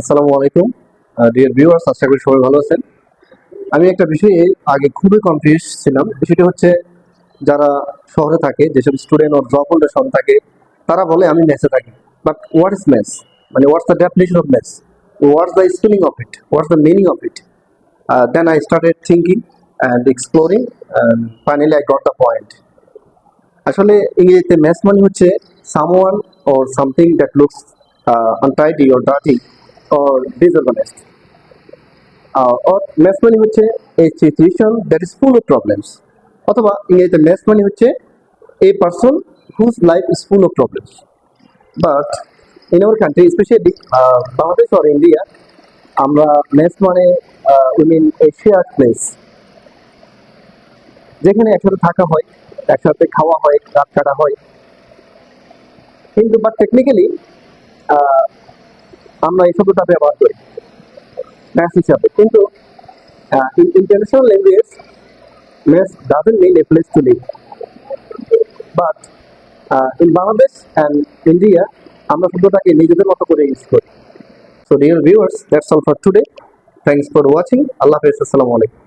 আসসালামু আলাইকুম। Dear viewers আশা করি সবাই ভালো আছেন। আমি একটা বিষয়ে আগে খুবই কনফিউজ ছিলাম। বিষয়টি হচ্ছে, যারা শহরে থাকে, যেসব স্টুডেন্ট ওর জব হোল্ডার সব থাকে, তারা বলে, আমি মেসে থাকি। বাট হোয়াট ইজ মেস মানে what's the definition of mess what's the spelling of it what's the meaning of it then I started thinking and exploring finally I got the point আসলে ইংরেজিতে মেস মানে হচ্ছে someone or something that looks untidy or dirty or disorganised or mess মানে হচ্ছে এই situation that is full of problems অথবা ইংরেজিতে mess মানে হচ্ছে a person whose life is full of problems but in our country specially Bangladesh or India আমরা mess মানে we mean এশিয়ার প্লেস যেখানে একসাথে থাকা হয়, একসাথে খাওয়া হয়, রাত কাটা হয়। কিন্তু বাট টেকনিক্যালি আমরা এই শব্দটা ব্যবহার করি। ম্যাথ হিসাবে। কিন্তু in international language mess doesn't mean a place to live but in Bangladesh and India আমরা শব্দটাকে নিজেদের মতো করে ইউজ করি। So dear viewers that's all for today thanks for watching Allah হাফেজ, আসসালামু আলাইকুম।